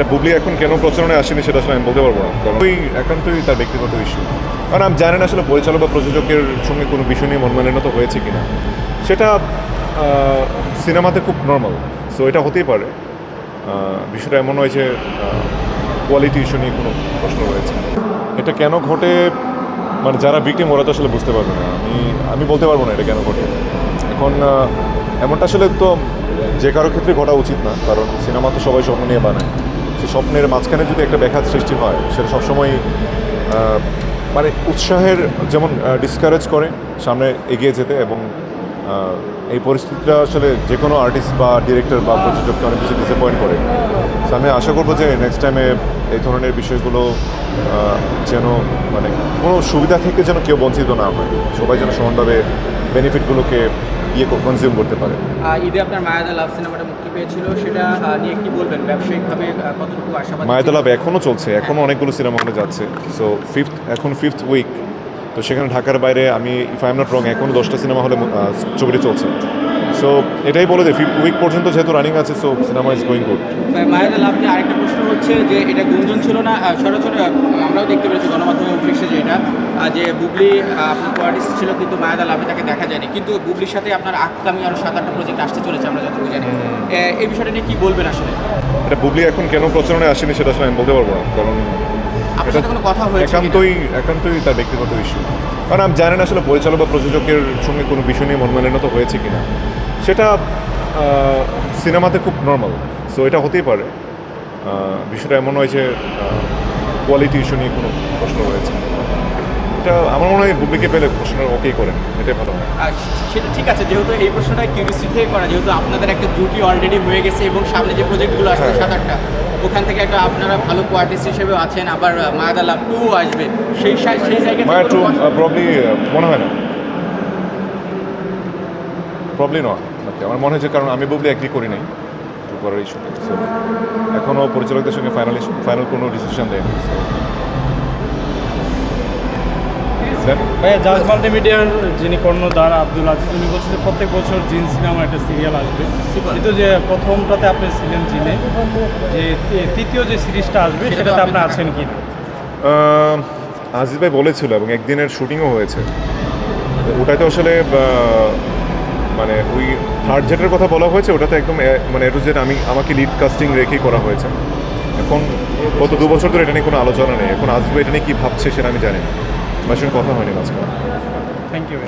এটা বুবলি এখন কেন প্রচারণে আসেনি সেটা আসলে আমি বলতে পারব না। কারণ ওই একান্তই তার ব্যক্তিগত ইস্যু কারণ আমি জানি না আসলে পরিচালক বা প্রযোজকের সঙ্গে কোনো বিষয় নিয়ে মনমালিনত হয়েছে কিনা। সেটা সিনেমাতে খুব নর্মাল সো এটা হতেই পারে। বিষয়টা এমন নয় যে কোয়ালিটি ইস্যু নিয়ে কোনো প্রশ্ন রয়েছে। এটা কেন ঘটে? মানে যারা ভিকটিম ওরা তো আসলে বুঝতে পারবে না। আমি আমি বলতে পারব না এটা কেন ঘটে। এখন এমনটা আসলে তো যে কারও ক্ষেত্রে ঘটা উচিত না। কারণ সিনেমা তো সবাই স্বপ্ন নিয়ে বানায়। সেই স্বপ্নের মাঝখানে যদি একটা ব্যাঘাত সৃষ্টি হয়, সেটা সবসময় মানে উৎসাহের যেমন ডিসকারেজ করে সামনে এগিয়ে যেতে এবং এই পরিস্থিতিটা আসলে যে কোনো আর্টিস্ট বা ডিরেক্টর বা প্রযোজককে অনেক বেশি ডিসঅ্যাপয়েন্ট করে। তো আমি আশা করব যে নেক্সট টাইমে এই ধরনের বিষয়গুলো যেন মানে কোনো সুবিধা থেকে যেন কেউ বঞ্চিত না হয়। সবাই যেন সমানভাবে বেনিফিটগুলোকে ইয়ে কনজিউম করতে পারে। ঈদে আপনার মায়াদা লাভ সিনেমাটা মুক্তি পেয়েছিল সেটা নিয়ে কি বলবেন? ব্যবসায়িকভাবে কতটুকু আশাবাদী? মায়াতলাভ এখনও চলছে এখনও অনেকগুলো সিনেমা হলে যাচ্ছে। সো ফিফথ এখন ফিফথ উইক তো সেখানে ঢাকার বাইরে আমি if I am not wrong এখনও দশটা সিনেমা হলে ছবিটি চলছে। সো এটাই বলে যে ফিফথ উইক পর্যন্ত যেহেতু রানিং আছে so cinema is going good মায়াদা লাভ নিয়ে আরেকটা প্রশ্ন হচ্ছে যে এটা গুঞ্জন ছিল না সরাসরি আমরাও দেখতে পেরেছি গণমাধ্যমে উঠে এসেছে এটা। যে বুবলি আপনার কোয়ার্টিস্ট ছিল কিন্তু মায়াদা লাভে তাকে দেখা যায়নি। কিন্তু বুবলির সাথে আপনার আগামী আরও সাত আটটা প্রজেক্ট আসতে চলেছে আমরা যতটুকু জানি। এই বিষয়টা নিয়ে কি বলবেন আসলে? এটা বুবলি এখন কেন প্রচারণে আসেনি সেটা আসলে আমি বলতে পারব না। কারণ এটা কোনো কথা হয়েছে কিনা? একান্তই একান্তই তার ব্যক্তিগত ইস্যু কারণ আমি জানি না আসলে পরিচালক বা প্রযোজকের সঙ্গে কোনো বিষয় নিয়ে মনমালিনত হয়েছে কিনা। সেটা সিনেমাতে খুব নর্মাল সো এটা হতেই পারে। বিষয়টা এমন নয় যে কোয়ালিটি ইস্যু নিয়ে কোনো প্রশ্ন রয়েছে এটা আমার মনে হয় বুবলিকে পেলে প্রশ্ন ওকেই করেন এটাই ভালো হয়। সেটা ঠিক আছে যেহেতু এই প্রশ্নটা কিউরিয়াসিটি থেকে করা যেহেতু আপনাদের একটা জুটি অলরেডি হয়ে গেছে এবং সামনে যে প্রজেক্টগুলো আসছে হ্যাঁ। সাত আটটা ওখান থেকে একটা আপনারা ভালো কোয়ার্টিস্ট হিসেবে আছেন আবার মায়াদা লাভ টু আসবে। সেই সেই জায়গা মায়া টু প্রবলি মনে হয় না। প্রবলি নয় আমার মনে হয়েছে কারণ আমি বুবলি অ্যাগ্রি করি নাই করার ইস্যুতে এখনও পরিচালকদের সঙ্গে ফাইনাল ফাইনাল কোনো ডিসিশন দেয়নি Then, ভাইয়া জাজ মাল্টিমিডিয়ার যিনি কর্ণধার আব্দুল আজিজ উনি বলছেন যে প্রত্যেক বছর জিন সিনেমা একটা সিরিয়াল আসবে। কিন্তু যে প্রথমটাতে আপনি ছিলেন জিনে যে তৃতীয় যে সিরিজটা আসবে সেটাতে আপনি আছেন কি আজিজ ভাই বলেছিল এবং একদিনের শুটিংও হয়েছে। তো ওটাতে আসলে মানে ওই থার্ড জেটের কথা বলা হয়েছে ওটাতে একদম মানে এটু জেড আমি আমাকে লিড কাস্টিং রেখেই করা হয়েছে। এখন গত দু বছর ধরে এটা নিয়ে কোনো আলোচনা নেই। এখন ভাই এটা নিয়ে কী ভাবছে সেটা আমি জানি না। আমার সঙ্গে কথা হয়নি মাঝখানে। Thank you